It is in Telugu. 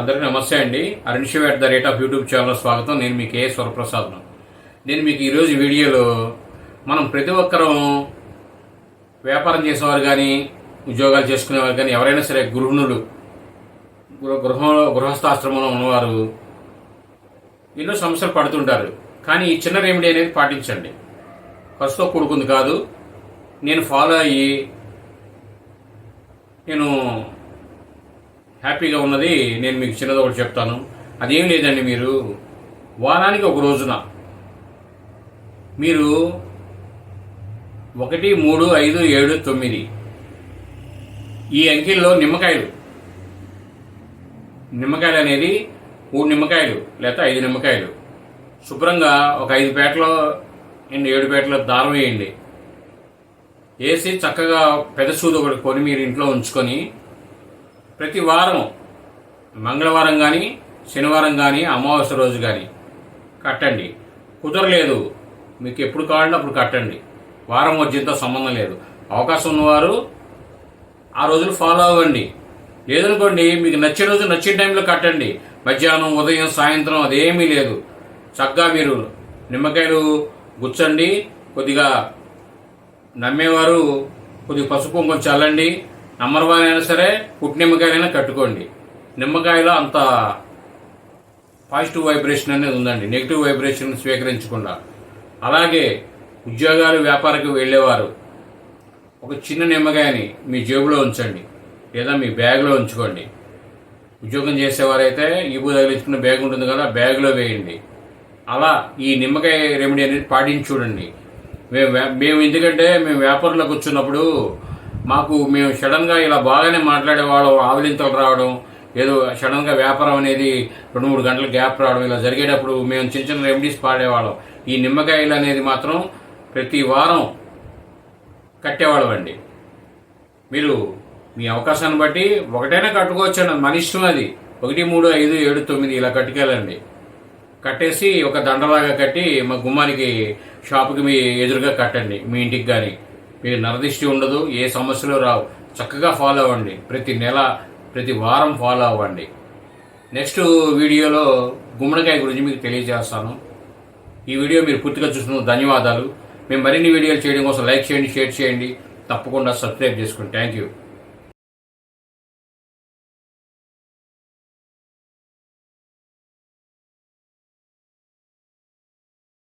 అందరికీ నమస్తే అండి. Arun at the rate of YouTube channel స్వాగతం. నేను మీకు ఏ స్వరప్రసాద్ను నేను మీకు ఈరోజు వీడియోలో మనం ప్రతి ఒక్కరం వ్యాపారం చేసేవారు కానీ ఉద్యోగాలు చేసుకునేవారు కానీ ఎవరైనా సరే గృహిణులు గృహ గృహంలో గృహస్థాశ్రమంలో ఉన్నవారు ఎన్నో సమస్యలు పడుతుంటారు. కానీ ఈ చిన్న రెమెడీ అనేది పాటించండి. ఖర్చుతో కూడుకుంది కాదు. నేను ఫాలో అయ్యి నేను హ్యాపీగా ఉన్నది నేను మీకు చిన్నది ఒకటి చెప్తాను. అదేం లేదండి మీరు. వారానికి ఒక రోజున మీరు ఒకటి మూడు ఐదు ఏడు తొమ్మిది ఈ అంకెల్లో నిమ్మకాయలు. నిమ్మకాయలు అనేది మూడు నిమ్మకాయలు లేదా ఐదు నిమ్మకాయలు. శుభ్రంగా ఒక ఐదు పేటలో అండ్ ఏడు పేటలో దారం వేయండి. వేసి చక్కగా పెద్ద సూది ఒకటి కొని మీరు ఇంట్లో ఉంచుకొని ప్రతి వారం మంగళవారం కానీ శనివారం కానీ అమావాస్య రోజు కానీ కట్టండి. కుదరలేదు. మీకు ఎప్పుడు కావాలంటే అప్పుడు కట్టండి. వారం మధ్యంతో సంబంధం లేదు. అవకాశం ఉన్నవారు ఆ రోజులు ఫాలో అవ్వండి. లేదనుకోండి మీకు నచ్చే రోజు నచ్చే టైంలో కట్టండి. మధ్యాహ్నం ఉదయం సాయంత్రం అదేమీ లేదు. చక్కగా మీరు నిమ్మకాయలు గుచ్చండి. కొద్దిగా నమ్మేవారు కొద్దిగా పసుపు కొంచెం చల్లండి. నమ్మరు వారైనా సరే పుట్టి నిమ్మకాయలైనా కట్టుకోండి. నిమ్మకాయలో అంత పాజిటివ్ వైబ్రేషన్ అనేది ఉందండి. నెగిటివ్ వైబ్రేషన్ స్వీకరించకుండా. అలాగే ఉద్యోగాలు వ్యాపారకు వెళ్ళేవారు ఒక చిన్న నిమ్మకాయని మీ జేబులో ఉంచండి. లేదా మీ బ్యాగ్లో ఉంచుకోండి. ఉద్యోగం చేసేవారైతే ఈబు తగిలించుకున్న బ్యాగ్ ఉంటుంది కదా బ్యాగ్లో వేయండి. అలా ఈ నిమ్మకాయ రెమెడీ అనేది పాటించి చూడండి. మేము మేము ఎందుకంటే మేము వ్యాపారంలోకి వచ్చినప్పుడు మాకు మేము సడన్గా ఇలా బాగానే మాట్లాడేవాళ్ళం ఆవిలింతలు రావడం ఏదో సడన్గా వ్యాపారం అనేది రెండు మూడు గంటల గ్యాప్ రావడం ఇలా జరిగేటప్పుడు మేము చిన్న చిన్న రెమెడీస్ పాడేవాళ్ళం. ఈ నిమ్మకాయలు అనేది మాత్రం ప్రతి వారం కట్టేవాళ్ళం అండి మీరు మీ అవకాశాన్ని బట్టి ఒకటైనా కట్టుకోవచ్చు అన్నది మన ఇష్టం అది. ఒకటి మూడు ఐదు ఏడు తొమ్మిది ఇలా కట్టుకెళ్ళండి. కట్టేసి ఒక దండలాగా కట్టి మా గుమ్మానికి షాపుకి మీ ఎదురుగా కట్టండి మీ ఇంటికి కానీ మీరు నరదిష్టి ఉండదు ఏ సమస్యలు రావు. చక్కగా ఫాలో అవ్వండి. ప్రతి నెల ప్రతి వారం ఫాలో అవ్వండి. నెక్స్ట్ వీడియోలో గుమ్మడికాయ గురించి మీకు తెలియజేస్తాను. ఈ వీడియో మీరు పూర్తిగా చూసిన ధన్యవాదాలు. మేము మరిన్ని వీడియోలు చేయడం కోసం లైక్ చేయండి షేర్ చేయండి. తప్పకుండా సబ్స్క్రైబ్ చేసుకోండి. Thank you